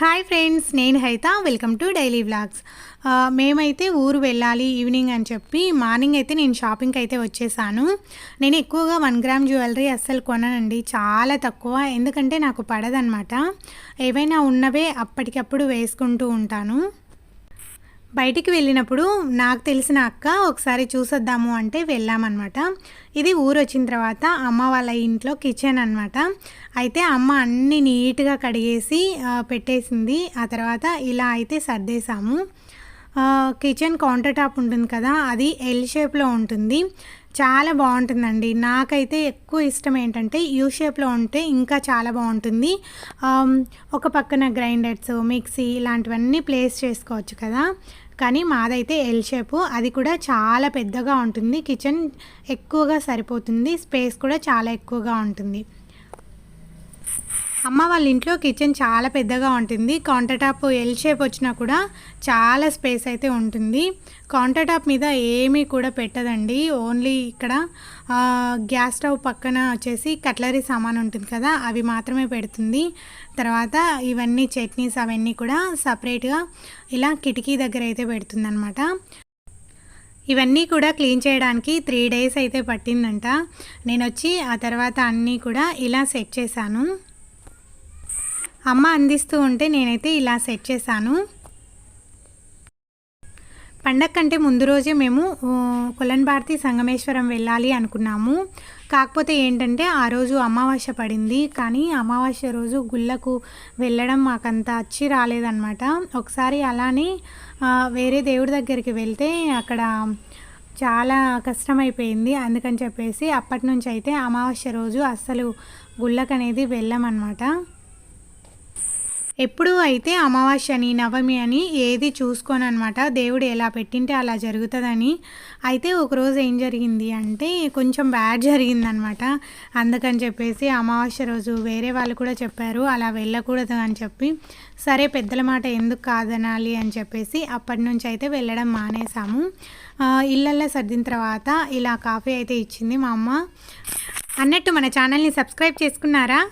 Hi friends నేను హైత. Welcome to daily vlogs మేమైతే ఊరు వెళ్ళాలి ఈవినింగ్ అని చెప్పి మార్నింగ్ అయితే నేను షాపింగ్కి అయితే వచ్చేసాను. నేను ఎక్కువగా వన్ గ్రామ్ జ్యువెలరీ అస్సలు కొననండి చాలా తక్కువ. ఎందుకంటే నాకు పడదనమాట ఏవైనా ఉన్నవే అప్పటికప్పుడు వేసుకుంటూ ఉంటాను. బయటికి వెళ్ళినప్పుడు నాకు తెలిసిన అక్క ఒకసారి చూసొద్దాము అంటే వెళ్ళామన్నమాట. ఇది ఊరు వచ్చిన తర్వాత అమ్మ వాళ్ళ ఇంట్లో కిచెన్ అనమాట అయితే అమ్మ అన్ని నీట్గా కడిగేసి పెట్టేసింది. ఆ తర్వాత ఇలా అయితే సర్దేశాము. కిచెన్ కౌంటర్ టాప్ ఉంటుంది కదా అది ఎల్ షేప్లో ఉంటుంది. చాలా బాగుంటుందండి. నాకైతే ఎక్కువ ఇష్టం ఏంటంటే యూ షేప్లో ఉంటే ఇంకా చాలా బాగుంటుంది. ఒక పక్కన గ్రైండర్స్ మిక్సీ ఇలాంటివన్నీ ప్లేస్ చేసుకోవచ్చు కదా. కానీ మాదైతే ఎల్ షేపు. అది కూడా చాలా పెద్దగా ఉంటుంది. కిచెన్ ఎక్కువగా సరిపోతుంది. స్పేస్ కూడా చాలా ఎక్కువగా ఉంటుంది. అమ్మ వాళ్ళ ఇంట్లో కిచెన్ చాలా పెద్దగా ఉంటుంది. కౌంటర్ టాప్ ఎల్ షేప్ వచ్చినా కూడా చాలా స్పేస్ అయితే ఉంటుంది. కౌంటర్ టాప్ మీద ఏమీ కూడా పెట్టదండి. ఓన్లీ ఇక్కడ గ్యాస్ స్టవ్ పక్కన వచ్చేసి కట్లరీ సామాన్ ఉంటుంది కదా అవి మాత్రమే పెడుతుంది. తర్వాత ఇవన్నీ చట్నీస్ అవన్నీ కూడా సపరేట్గా ఇలా కిటికీ దగ్గర అయితే పెడుతుంది అనమాట ఇవన్నీ కూడా క్లీన్ చేయడానికి త్రీ డేస్ అయితే పట్టిందంట. నేను వచ్చి ఆ తర్వాత అన్నీ కూడా ఇలా సెట్ చేశాను. అమ్మ అందిస్తూ ఉంటే నేనైతే ఇలా సెట్ చేశాను. పండగ కంటే ముందు రోజే మేము కొలన్ భారతి సంగమేశ్వరం వెళ్ళాలి అనుకున్నాము. కాకపోతే ఏంటంటే ఆ రోజు అమావాస్య పడింది. కానీ అమావాస్య రోజు గుళ్ళకు వెళ్ళడం మాకంత అచ్చి రాలేదన్నమాట. ఒకసారి అలానే వేరే దేవుడి దగ్గరికి వెళ్తే అక్కడ చాలా కష్టమైపోయింది. అందుకని చెప్పేసి అప్పటి నుంచి అయితే అమావాస్య రోజు అస్సలు గుళ్ళకు అనేది ఎప్పుడూ అయితే అమావాస్య అని నవమి అని ఏది చూసుకోను అనమాట దేవుడు ఎలా పెట్టింటే అలా జరుగుతుందని. అయితే ఒకరోజు ఏం జరిగింది అంటే కొంచెం బ్యాడ్ జరిగిందనమాట. అందుకని చెప్పేసి అమావాస్య రోజు వేరే వాళ్ళు కూడా చెప్పారు అలా వెళ్ళకూడదు అని చెప్పి. సరే పెద్దల మాట ఎందుకు కాదనాలి అని చెప్పేసి అప్పటి నుంచి అయితే వెళ్ళడం మానేసాము. ఇళ్ళల్లో సర్దిన తర్వాత ఇలా కాఫీ అయితే ఇచ్చింది మా అమ్మ. అన్నట్టు మన ఛానల్ని సబ్స్క్రైబ్ చేసుకున్నారా?